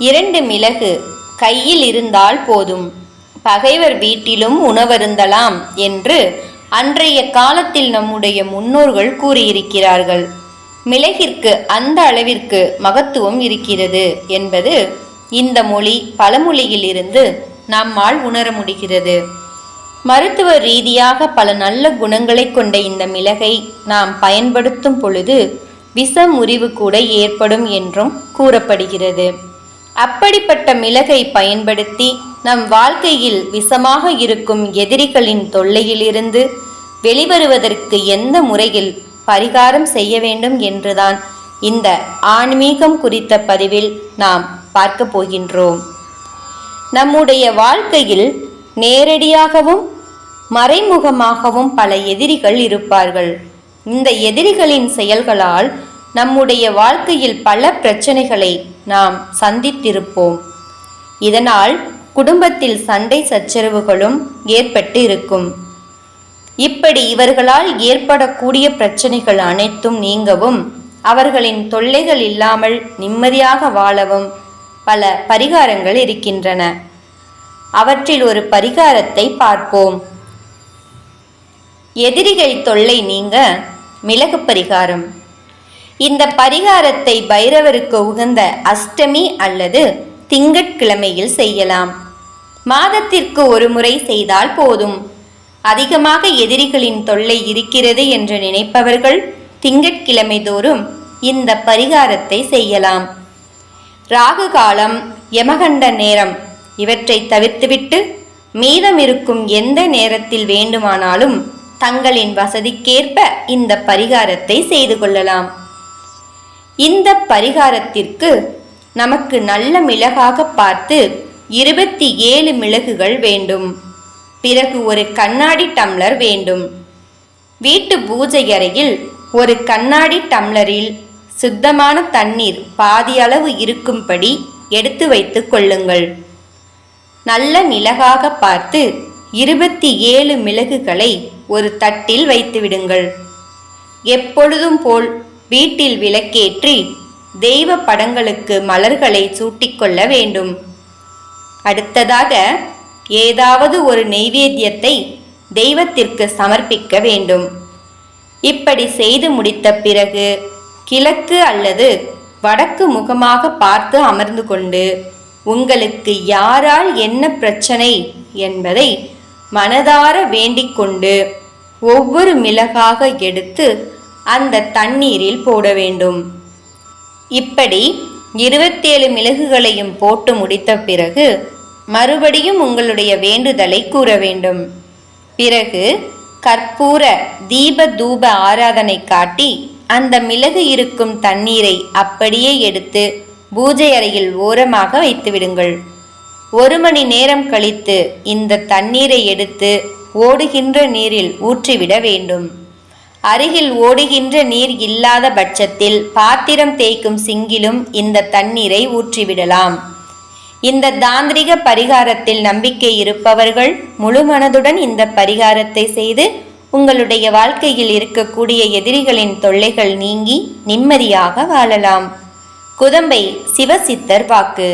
இரண்டு மிளகு. கையில் இருந்தால் போதும். பகைவர் வீட்டிலும் உணவருந்தலாம் என்று அன்றைய காலத்தில் நம்முடைய முன்னோர்கள் கூறியிருக்கிறார்கள். மிளகிற்கு அந்த அளவிற்கு மகத்துவம் இருக்கிறது என்பது இந்த மொழி பழமொழியிலிருந்து நம்மால் உணர முடிகிறது. மருத்துவ ரீதியாக பல நல்ல குணங்களை கொண்ட இந்த மிளகை நாம் பயன்படுத்தும் பொழுது விஷ முறிவு கூட ஏற்படும் என்றும் கூறப்படுகிறது. அப்படிப்பட்ட மிளகை பயன்படுத்தி நம் வாழ்க்கையில் விஷமாக இருக்கும் எதிரிகளின் தொல்லையிலிருந்து வெளிவருவதற்கு எந்த முறையில் பரிகாரம் செய்ய வேண்டும் என்றுதான் இந்த ஆன்மீகம் குறித்த பதிவில் நாம் பார்க்க போகின்றோம். நம்முடைய வாழ்க்கையில் நேரடியாகவும் மறைமுகமாகவும் பல எதிரிகள் இருப்பார்கள். இந்த எதிரிகளின் செயல்களால் நம்முடைய வாழ்க்கையில் பல பிரச்சனைகளை நாம் சந்தித்திருப்போம். இதனால் குடும்பத்தில் சண்டை சச்சரவுகளும் ஏற்பட்டு இருக்கும் இப்படி இவர்களால் ஏற்படக்கூடிய பிரச்சனைகள் அனைத்தும் நீங்கவும் அவர்களின் தொல்லைகள் இல்லாமல் நிம்மதியாக வாழவும் பல பரிகாரங்கள் இருக்கின்றன. அவற்றில் ஒரு பரிகாரத்தை பார்ப்போம். எதிரிகள் தொல்லை நீங்க மிளகு பரிகாரம். இந்த பரிகாரத்தை பைரவருக்கு உகந்த அஷ்டமி அல்லது திங்கட்கிழமையில் செய்யலாம். மாதத்திற்கு ஒரு முறை செய்தால் போதும். அதிகமாக எதிரிகளின் தொல்லை இருக்கிறது என்று நினைப்பவர்கள் திங்கட்கிழமை தோறும் இந்த பரிகாரத்தை செய்யலாம். ராகு காலம் யமகண்ட நேரம் இவற்றை தவிர்த்துவிட்டு மீதம் இருக்கும் எந்த நேரத்தில் வேண்டுமானாலும் தங்களின் வசதிக்கேற்ப இந்த பரிகாரத்தை செய்து கொள்ளலாம். இந்த பரிகாரத்திற்கு நமக்கு நல்ல மிளகாக பார்த்து இருபத்தி ஏழு மிளகுகள் வேண்டும். பிறகு ஒரு கண்ணாடி டம்ளர் வேண்டும். வீட்டு பூஜை அறையில் ஒரு கண்ணாடி டம்ளரில் சுத்தமான தண்ணீர் பாதியளவு இருக்கும்படி எடுத்து வைத்துக் கொள்ளுங்கள். நல்ல மிளகாக பார்த்து இருபத்தி ஏழு மிளகுகளை ஒரு தட்டில் வைத்துவிடுங்கள். எப்பொழுதும் போல் வீட்டில் விளக்கேற்றி தெய்வ படங்களுக்கு மலர்களை சூட்டிக்கொள்ள வேண்டும். அடுத்ததாக ஏதாவது ஒரு நெய்வேத்தியத்தை தெய்வத்திற்கு சமர்ப்பிக்க வேண்டும். இப்படி செய்து முடித்த பிறகு கிழக்கு அல்லது வடக்கு முகமாக பார்த்து அமர்ந்து கொண்டு உங்களுக்கு யாரால் என்ன பிரச்சனை? என்பதை மனதார வேண்டிக் கொண்டு ஒவ்வொரு மிளகாக எடுத்து அந்த தண்ணீரில் போட வேண்டும். இப்படி இருபத்தேழு மிளகுகளையும் போட்டு முடித்த பிறகு மறுபடியும் உங்களுடைய வேண்டுதலை கூற வேண்டும். பிறகு கற்பூர தீப தூப ஆராதனை காட்டி அந்த மிளகு இருக்கும் தண்ணீரை அப்படியே எடுத்து பூஜை அறையில் ஓரமாக வைத்துவிடுங்கள் ஒரு மணி நேரம் கழித்து இந்த தண்ணீரை எடுத்து ஓடுகின்ற நீரில் ஊற்றிவிட வேண்டும். அருகில் ஓடுகின்ற நீர் இல்லாத பட்சத்தில் பாத்திரம் தேய்க்கும் சிங்கிலும் இந்த தண்ணீரை ஊற்றிவிடலாம். இந்த தாந்திரிக பரிகாரத்தில் நம்பிக்கை இருப்பவர்கள் முழு மனதுடன் இந்த பரிகாரத்தை செய்து உங்களுடைய வாழ்க்கையில் இருக்கக்கூடிய எதிரிகளின் தொல்லைகள் நீங்கி நிம்மதியாக வாழலாம். குதம்பை சிவசித்தர் வாக்கு.